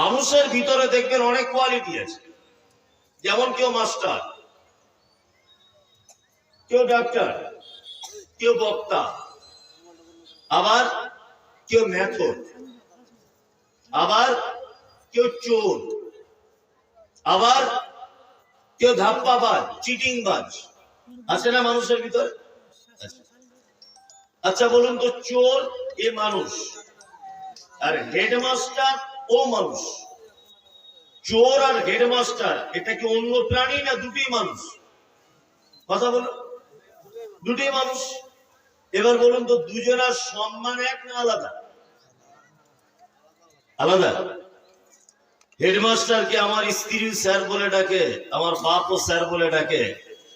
মানুষের ভিতরে দেখবেন অনেক কোয়ালিটি আছে। যেমন কেউ মাস্টার কেউ ডাক্তার কেউ বক্তা, আবার কেউ মেথর আবার কেউ চোর, আবার কেউ ধাপ্পাবাজ চিটিংবাজ আছে না মানুষের ভিতরে। আচ্ছা বলুন তো, চোর এ মানুষ। আর হেডমাস্টার ও মানুষ। চোর আর হেডমাস্টার, এটা কি অন্য প্রাণী না দুটি মানুষ? কথা বলো। দুটি মানুষ। এবার বলুন তো, দুজনের সম্মান এক না আলাদা? আলাদা। হেডমাস্টারকে আমার স্ত্রী স্যার বলে ডাকে, আমার বাপও স্যার বলে ডাকে,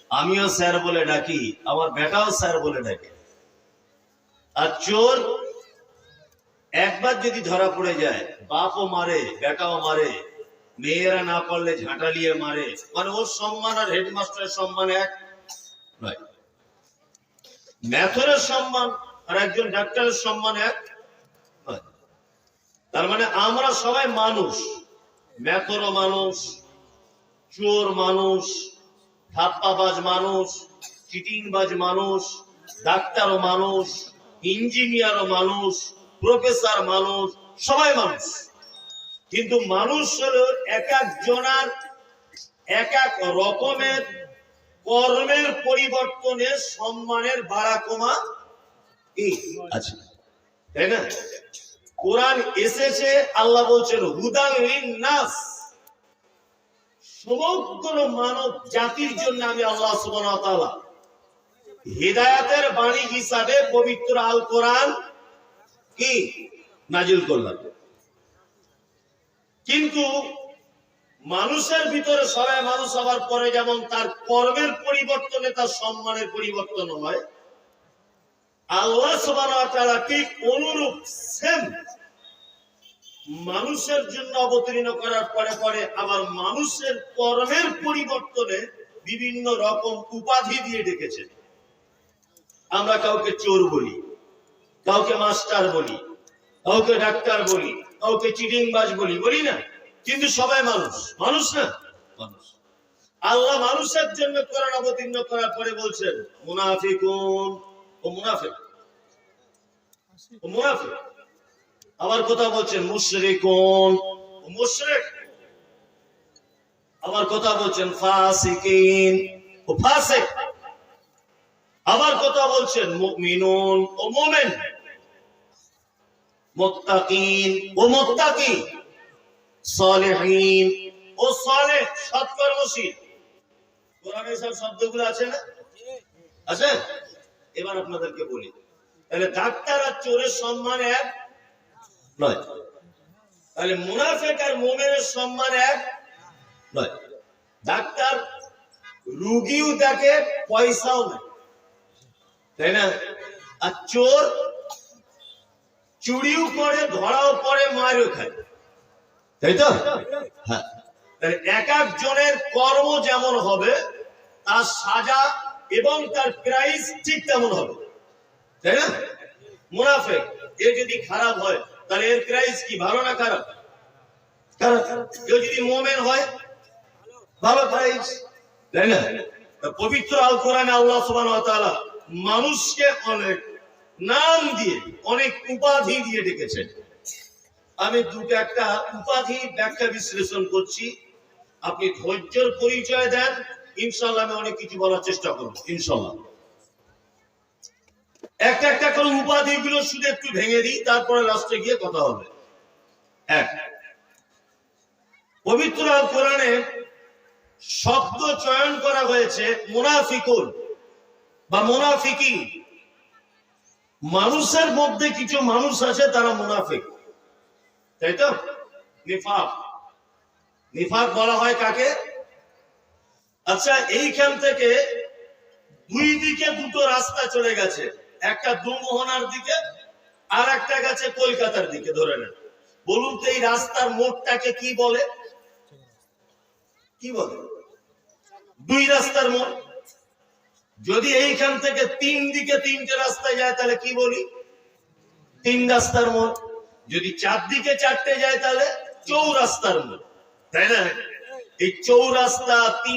আমিও স্যার বলে ডাকি, আমার বেটাও স্যার বলে ডাকে। আর চোর একবার যদি ধরা পড়ে যায়, বাপও মারে, বেটাও মারে, মেয়েরা না পারলে ঝাঁটালিয়ে মারে মানে ওর সম্মান আর হেডমাস্টারের সম্মান এক নয়। ম্যাথরের সম্মান আর একজন ডাক্তারের সম্মান এক তার মানে আমরা সবাই মানুষ, ম্যাথরও মানুষ, চোর মানুষ, ধাপ্পাবাজ মানুষ, চিটিংবাজ মানুষ, ডাক্তারও মানুষ, ইঞ্জিনিয়ারও মানুষ প্রফেসর মানুষ সবাই মানুষ। কিন্তু মানুষ হলো এক এক জনার এক এক রকমের কর্মের পরিবর্তনে সম্মানের বাড়া কমা আছে। তাই না? কোরআন এসেছে আল্লাহ বলছেন নাস সমগ্র মানব জাতির জন্য আমি আল্লাহ সুবহানাহু ওয়া তাআলা বাণী হিসাবে পবিত্র আল কোরআন কি? নাজিল করলাম। কিন্তু মানুষের ভিতরে সবাই মানুষ হওয়ার পরে যেমন তার কর্মের পরিবর্তনে তার সম্মানের পরিবর্তন হয়, আল্লাহ ঠিক অনুরূপ সেম মানুষের জন্য অবতীর্ণ করার পরে পরে আবার মানুষের কর্মের পরিবর্তনে বিভিন্ন রকম উপাধি দিয়ে ডেকেছেন। আমরা কাউকে চোর বলি। কাউকে মাস্টার বলি, কাউকে ডাক্তার বলি, কাউকে চিটিংবাজ বলি বলি না। কিন্তু সবাই মানুষ মানুষ না, মানুষ। আল্লাহ মানুষের জন্য কোরআন অবতীর্ণ করার পরে বলছেন, মুনাফিকুন ও মুনাফিক। ও মুনাফিক। আবার কথা বলছেন, মুশরিকুন ও মুশরিক। আবার কথা বলছেন, ফাসিকিন ও ফাসিক। আবার কথা বলছেন, মুমিনুন ও মুমিন। মুত্তাকিন ও মুত্তাকি। সালেহিন ও সৎকর্মশীল শব্দগুলো আছে না? আছে? এবার আপনাদেরকে বলি। তাহলে ডাক্তার আর চোরের সম্মান এক নয়। তাহলে মুনাফেক আর মোমেনের সম্মান এক নয়। ডাক্তার রুগীও দেখে, পয়সাও নেয়। তাই না? আর চোর চুরিও করে ধরাও পড়ে মারও খায় তাই তো? হ্যাঁ। এক এক জনের কর্ম যেমন হবে, তার সাজা এবং তার প্রাইস ঠিক তেমন হবে। তাই না? মুনাফেক, এ যদি খারাপ হয়, তাহলে এর প্রাইস কি, ভালো না খারাপ? কেউ যদি মোমেন হয়, ভালো প্রাইস। তাই না? পবিত্র আল কোরআনে আল্লাহ তাআলা মানুষকে অনেক নাম দিয়ে, অনেক উপাধি দিয়ে ডেকেছেন। আমি দুটো একটা উপাধি ব্যাখ্যা বিশ্লেষণ করছি। আপনি ধৈর্যের পরিচয় দেন। ইনশাল্লাহ আমি অনেক কিছু বলার চেষ্টা করব ইনশাল্লাহ একটা একটা করে উপাধি গুলো শুধু একটু ভেঙে দিই, তারপরে লাস্টে গিয়ে কথা হবে। এক, পবিত্র কোরআনে শব্দ চয়ন করা হয়েছে মুনাফিকুল বা মুনাফিকি। মানুষের মধ্যে কিছু মানুষ আছে, তারা মুনাফিক। তাই তো? নিফাক। নিফাক বলা হয় কাকে? আচ্ছা এইখান থেকে দুই দিকে দুটো রাস্তা চলে গেছে। একটা দুমোহনার দিকে, আর একটা গেছে কলকাতার দিকে, ধরে নেন। বলুন তো এই রাস্তার মোড়টাকে কি বলে? কি বলে? দুই রাস্তার মোড়। যদি এইখান থেকে তিন দিকে তিনটে রাস্তায় যায়, তাহলে কি বলি? তিন রাস্তার মোড়। যদি চার দিকে চারটে যায়, তাহলে চৌরাস্তার মোড়। তাই না? এই চৌরাস্তা তিন